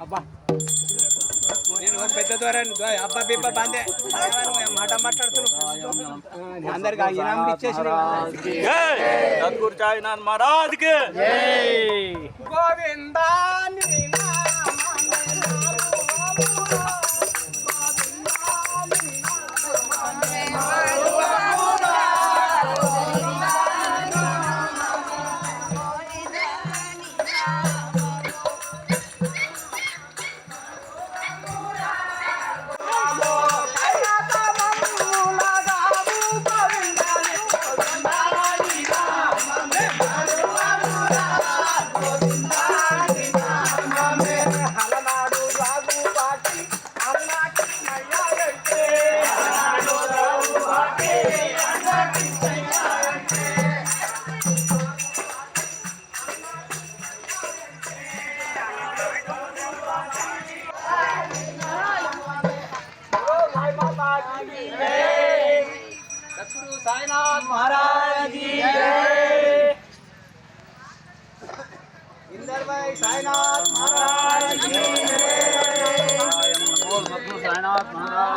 అబ్బా. నేను పెద్ద ద్వారా అబ్బా బిబ్బ బాందే. మాట మాట్లాడుతున్నాను అందరికి ఇనాం ఇచ్చేసి నందూరు చాయ్ నాన్ మహారాజ్కి!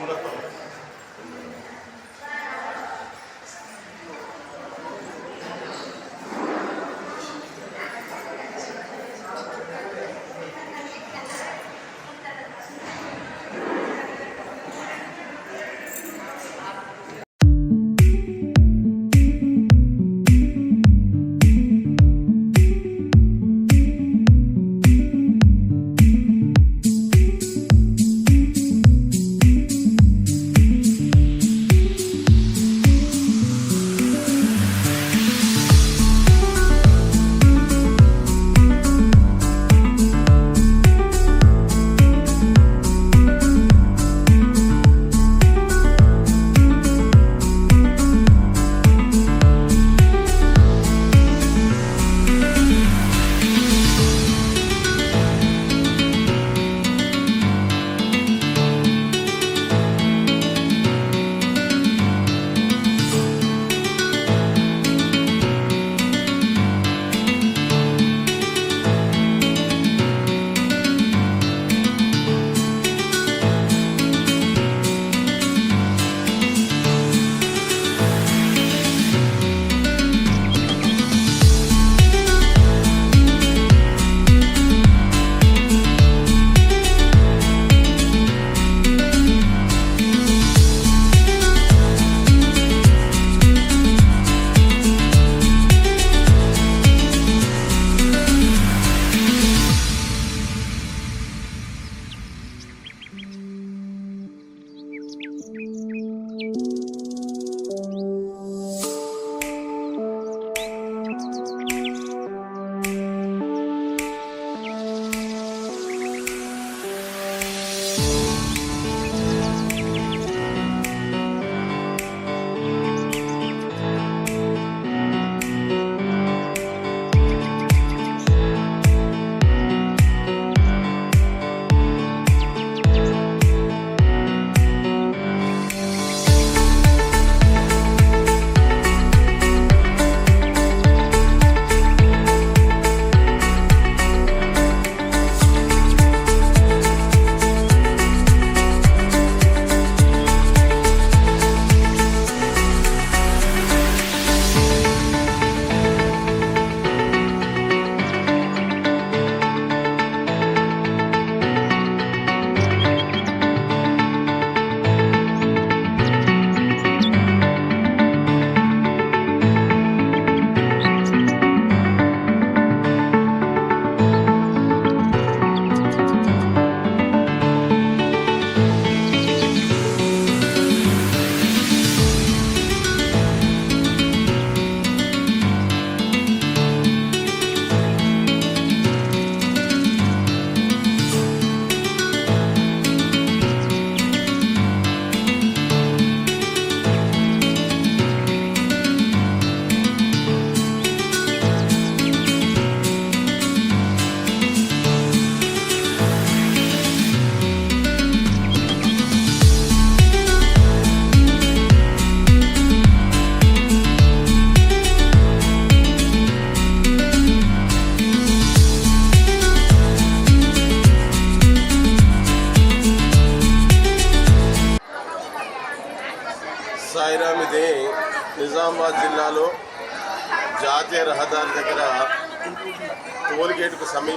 মূলত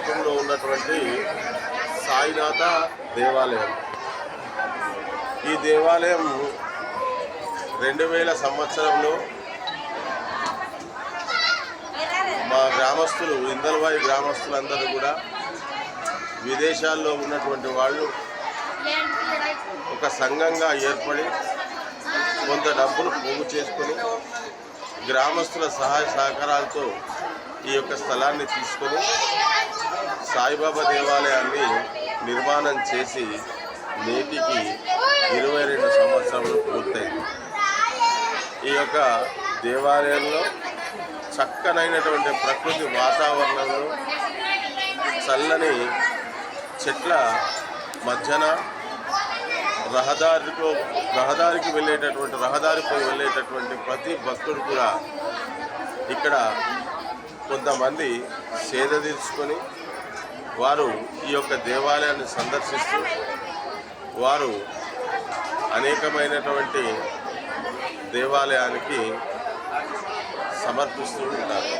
సమీపంలో ఉన్నటువంటి సాయినాథ దేవాలయం. ఈ దేవాలయం రెండు వేల సంవత్సరంలో మా గ్రామస్తులు ఇందల్వాయి గ్రామస్తులందరూ కూడా విదేశాల్లో ఉన్నటువంటి వాళ్ళు ఒక సంఘంగా ఏర్పడి కొంత డబ్బులు పోగు చేసుకొని గ్రామస్తుల సహాయ సహకారాలతో ఈ యొక్క స్థలాన్ని తీసుకొని సాయిబాబా దేవాలయాన్ని నిర్మాణం చేసి నేటికి ఇరవై రెండు సంవత్సరాలు పూర్తయింది. ఈ యొక్క దేవాలయంలో చక్కనైనటువంటి ప్రకృతి వాతావరణంలో చల్లని చెట్ల మధ్యన రహదారితో రహదారికి వెళ్ళేటటువంటి రహదారిపై వెళ్ళేటటువంటి ప్రతి భక్తుడు కూడా ఇక్కడ కొంతమంది సేద తీర్చుకొని వారు ఈ యొక్క దేవాలయాన్ని సందర్శిస్తూ వారు అనేకమైనటువంటి దేవాలయానికి సమర్పిస్తూ ఉంటారు.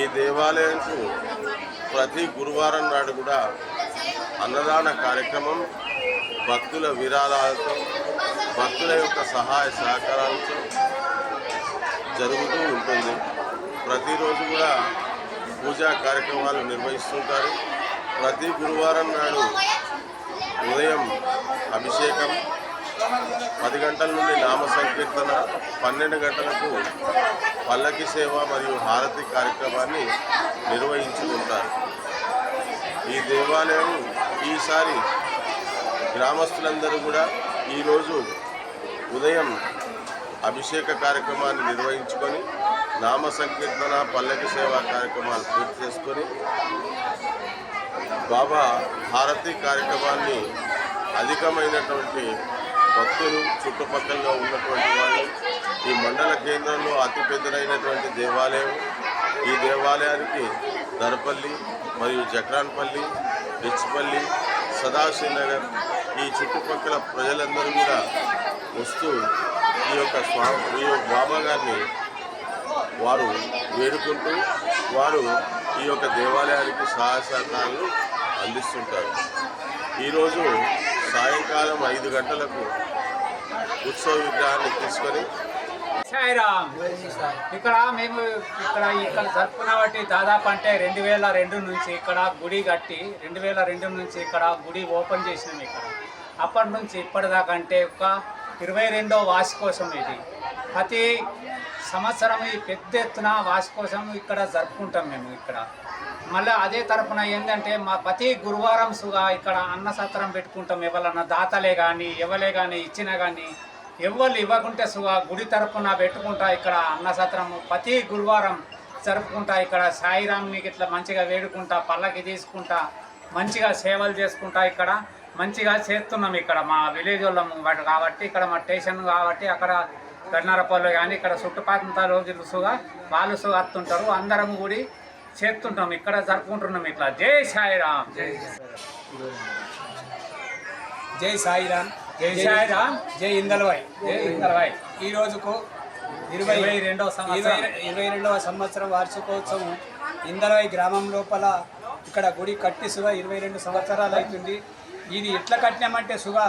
ఈ దేవాలయంకు ప్రతి గురువారం నాడు కూడా అన్నదాన కార్యక్రమం భక్తుల విరాళాలతో భక్తుల యొక్క సహాయ సహకారాలతో జరుగుతూ ఉంటుంది. ప్రతిరోజు కూడా పూజా కార్యక్రమాలు నిర్వహిస్తుంటారు. ప్రతి గురువారం నాడు ఉదయం అభిషేకం పది గంటల నుండి నామ సంకీర్తన పన్నెండు గంటలకు పల్లకి సేవ మరియు హారతి కార్యక్రమాన్ని నిర్వహించుకుంటారు. ఈ దేవాలయం ఈసారి గ్రామస్తులందరూ కూడా ఈరోజు ఉదయం అభిషేక కార్యక్రమాన్ని నిర్వహించుకొని నామ సంకీర్తన పల్లకి సేవా కార్యక్రమాలు పూర్తి చేసుకొని బాబా హారతి కార్యక్రమాన్ని అధికమైనటువంటి భక్తులు చుట్టుపక్కల ఉన్నటువంటి వాళ్ళు ఈ మండల కేంద్రంలో అతిపెద్దదైనటువంటి దేవాలయం. ఈ దేవాలయానికి దర్పల్లి మరియు జక్రాన్పల్లి డిచ్పల్లి సదాశివనగర్ ఈ చుట్టుపక్కల ప్రజలందరూ కూడా వస్తూ ఈ యొక్క స్వామి ఈ యొక్క బాబా గారిని వారు వేడుకుంటూ వారు ఈ యొక్క దేవాలయానికి సహాయ సహకారాలు అందిస్తుంటారు. ఈరోజు సాయంకాలం ఐదు గంటలకు ఉత్సవ విగ్రహాన్ని తీసుకొని సాయిరామ్. ఇక్కడ మేము ఇక్కడ ఇక్కడ జరుపుకున్న దాదాపు అంటే రెండు వేల రెండు నుంచి ఇక్కడ గుడి కట్టి రెండు వేల రెండు నుంచి ఇక్కడ గుడి ఓపెన్ చేసినాం ఇక్కడ. అప్పటి నుంచి ఇప్పటిదాకా అంటే ఒక ఇరవై రెండో వార్షికోసం ఇది. ప్రతి సంవత్సరం ఈ పెద్ద ఎత్తున వాసుకోసం ఇక్కడ జరుపుకుంటాం మేము ఇక్కడ. మళ్ళీ అదే తరపున ఏంటంటే మా ప్రతి గురువారం సుగా ఇక్కడ అన్న సత్రం పెట్టుకుంటాం. ఎవరన్నా దాతలే కానీ ఎవలే కానీ ఇచ్చినా కానీ ఎవరు ఇవ్వకుంటే సుగా గుడి తరపున పెట్టుకుంటా ఇక్కడ అన్న సత్రము. ప్రతి గురువారం జరుపుకుంటా ఇక్కడ సాయిరామ్ని ఇట్లా మంచిగా వేడుకుంటా పల్లకి తీసుకుంటా మంచిగా సేవలు చేసుకుంటా ఇక్కడ. మంచిగా చేస్తున్నాం ఇక్కడ మా విలేజ్ వాళ్ళము. కాబట్టి ఇక్కడ మా స్టేషన్ కాబట్టి అక్కడ గన్నరపల్లి కానీ ఇక్కడ చుట్టుపక్కల రోజులు సుగా వాళ్ళు సుగా వస్తుంటారు అందరం కూడి చేస్తుంటాం ఇక్కడ జరుపుకుంటున్నాం ఇట్లా. జై సాయిరామ్. జై సాయిరామ్. జై సాయిరామ్. జై ఇందల్వాయ్. జై ఇందర్వాయ్ ఈ రోజుకు ఇరవై రెండవ సంవత్సరం. ఇరవై రెండవ సంవత్సరం వార్షికోత్సవం ఇందల్వాయ్ గ్రామం లోపల ఇక్కడ గుడి కట్టి సుగా ఇరవై రెండు సంవత్సరాలు అవుతుంది. ఇది ఎట్లా కట్టినామంటే సుగా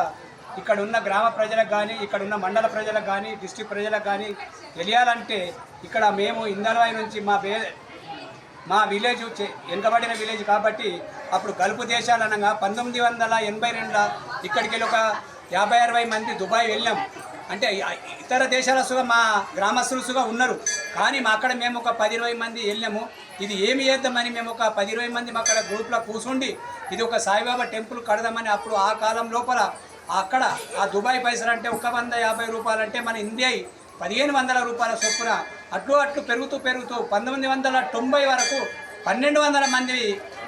ఇక్కడ ఉన్న గ్రామ ప్రజలకు కానీ ఇక్కడ ఉన్న మండల ప్రజలకు కానీ డిస్టిక్ ప్రజలకు కానీ తెలియాలంటే ఇక్కడ మేము ఇందల్వాయ్ నుంచి మా బే మా విలేజ్ వెనుకబడిన విలేజ్ కాబట్టి అప్పుడు కలుపు దేశాలు అనగా పంతొమ్మిది వందల ఎనభై రెండులో ఇక్కడికి వెళ్ళి ఒక యాభై అరవై మంది దుబాయ్ వెళ్ళాం. అంటే ఇతర దేశాల సుగా మా గ్రామస్తులు సుగా ఉన్నారు. కానీ మా అక్కడ మేము ఒక పది ఇరవై మంది వెళ్ళాము. ఇది ఏమి చేద్దామని మేము ఒక పది ఇరవై మంది మా అక్కడ గ్రూప్లో కూర్చుండి ఇది ఒక సాయిబాబా టెంపుల్ కడదామని అప్పుడు ఆ కాలం లోపల అక్కడ ఆ దుబాయ్ పైసలు అంటే ఒక వంద యాభై రూపాయలు అంటే మన ఇండియా పదిహేను వందల రూపాయల చొప్పున అట్లు అట్లు పెరుగుతూ పెరుగుతూ పంతొమ్మిది వందల తొంభై వరకు పన్నెండు వందల మంది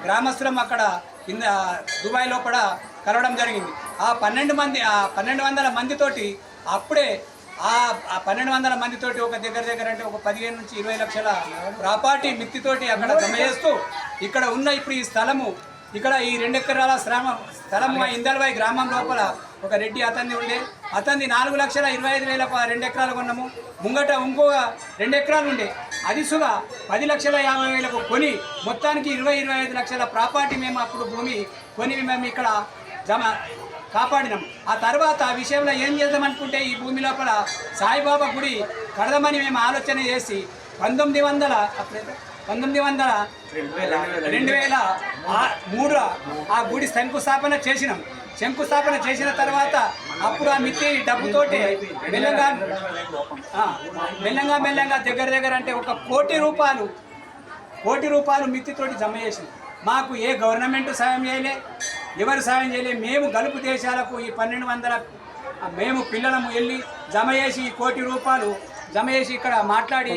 గ్రామస్తులం అక్కడ కింద దుబాయ్లో కూడా కలవడం జరిగింది. ఆ పన్నెండు మంది ఆ పన్నెండు వందల మందితోటి అప్పుడే ఆ పన్నెండు వందల మందితోటి ఒక దగ్గర దగ్గర అంటే ఒక పదిహేను నుంచి ఇరవై లక్షల ప్రాపార్టీ మిత్తితోటి అక్కడ జమ చేస్తూ ఇక్కడ ఉన్న ఇప్పుడు ఈ స్థలము ఇక్కడ ఈ రెండు ఎకరాల శ్రమ స్థలం ఇందల్వాయి గ్రామం లోపల ఒక రెడ్డి అతన్ని ఉండే. అతన్ని నాలుగు లక్షల ఇరవై ఐదు వేల రెండు ఎకరాలు కొన్నాము. ముంగట ఇంకో రెండు ఎకరాలు ఉండే. అది సుగా పది లక్షల యాభై వేలకు కొని మొత్తానికి ఇరవై ఇరవై ఐదు లక్షల ప్రాపర్టీ మేము అప్పుడు భూమి కొని మేము ఇక్కడ జమ కాపాడినాం. ఆ తర్వాత ఆ విషయంలో ఏం చేద్దాం అనుకుంటే ఈ భూమి లోపల సాయిబాబా గుడి కడదామని మేము ఆలోచన చేసి పంతొమ్మిది వందల పంతొమ్మిది వందల రెండు వేల మూడు ఆ గుడి శంకుస్థాపన చేసినాం. శంకుస్థాపన చేసిన తర్వాత అప్పుడు ఆ మిత్తి డబ్బుతోటి మెల్లంగా మెల్లంగా మెల్లంగా దగ్గర దగ్గర అంటే ఒక కోటి రూపాయలు కోటి రూపాయలు మిత్తితోటి జమ చేసింది మాకు ఏ గవర్నమెంట్ సాయం చేయలే ఎవరు సాయం చేయలే మేము గలుపు దేశాలకు ఈ పన్నెండు వందల మేము పిల్లలము వెళ్ళి జమ చేసి ఈ కోటి రూపాయలు జమ చేసి ఇక్కడ మాట్లాడి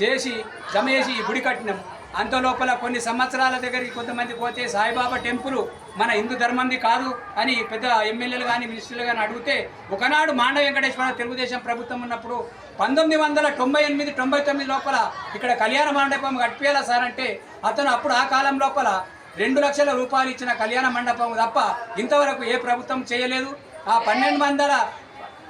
చేసి జమ చేసి ఈ గుడి కట్టినాం. అంత లోపల కొన్ని సంవత్సరాల దగ్గరికి కొంతమంది పోతే సాయిబాబా టెంపుల్ మన హిందూ ధర్మంది కాదు అని పెద్ద ఎమ్మెల్యేలు కానీ మినిస్టర్లు కానీ అడిగితే ఒకనాడు మాండ వెంకటేశ్వర తెలుగుదేశం ప్రభుత్వం ఉన్నప్పుడు పంతొమ్మిది వందల తొంభై ఎనిమిది తొంభై తొమ్మిది లోపల ఇక్కడ కళ్యాణ మండపం కట్టిపోయేలా సార్ అంటే అతను అప్పుడు ఆ కాలం లోపల రెండు లక్షల రూపాయలు ఇచ్చిన కళ్యాణ మండపం తప్ప ఇంతవరకు ఏ ప్రభుత్వం చేయలేదు. ఆ పన్నెండు వందల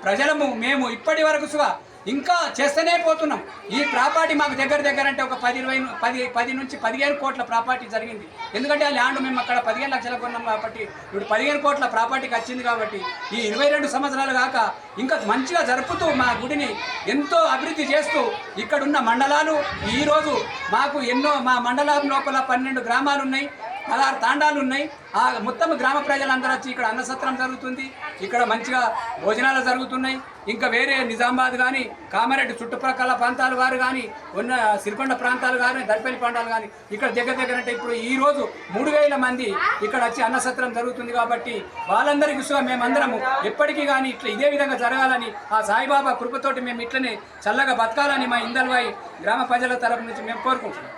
ప్రజలము మేము ఇప్పటి వరకు సుగా ఇంకా చేస్తూనే పోతున్నాం. ఈ ప్రాపర్టీ మాకు దగ్గర దగ్గర అంటే ఒక పది ఇరవై పది పది నుంచి పదిహేను కోట్ల ప్రాపర్టీ జరిగింది. ఎందుకంటే ఆ ల్యాండ్ మేము అక్కడ పదిహేను లక్షలు కొన్నాం కాబట్టి ఇప్పుడు పదిహేను కోట్ల ప్రాపర్టీకి వచ్చింది కాబట్టి ఈ ఇరవై రెండు సంవత్సరాలు కాక ఇంకా మంచిగా జరుపుతూ మా గుడిని ఎంతో అభివృద్ధి చేస్తూ ఇక్కడున్న మండలాలు ఈరోజు మాకు ఎన్నో మా మండలం లోపల పన్నెండు గ్రామాలు ఉన్నాయి. పదహారు తాండాలు ఉన్నాయి. ఆ మొత్తం గ్రామ ప్రజలందరూ వచ్చి ఇక్కడ అన్నసత్రం జరుగుతుంది. ఇక్కడ మంచిగా భోజనాలు జరుగుతున్నాయి. ఇంకా వేరే నిజామాబాద్ కానీ కామారెడ్డి చుట్టుప్రక్కల ప్రాంతాలు వారు కానీ ఉన్న సిరికొండ ప్రాంతాలు కానీ దర్పల్లి ప్రాంతాలు కానీ ఇక్కడ దగ్గర దగ్గర అంటే ఇప్పుడు ఈ రోజు మూడు వేల మంది ఇక్కడ వచ్చి అన్నసత్రం జరుగుతుంది కాబట్టి వాళ్ళందరికీ కూడా మేమందరము ఎప్పటికీ కానీ ఇట్లా ఇదే విధంగా జరగాలని ఆ సాయిబాబా కృపతోటి మేము ఇట్లనే చల్లగా బతకాలని మా ఇందల్వాయి గ్రామ ప్రజల తరపు నుంచి మేము కోరుకుంటున్నాం.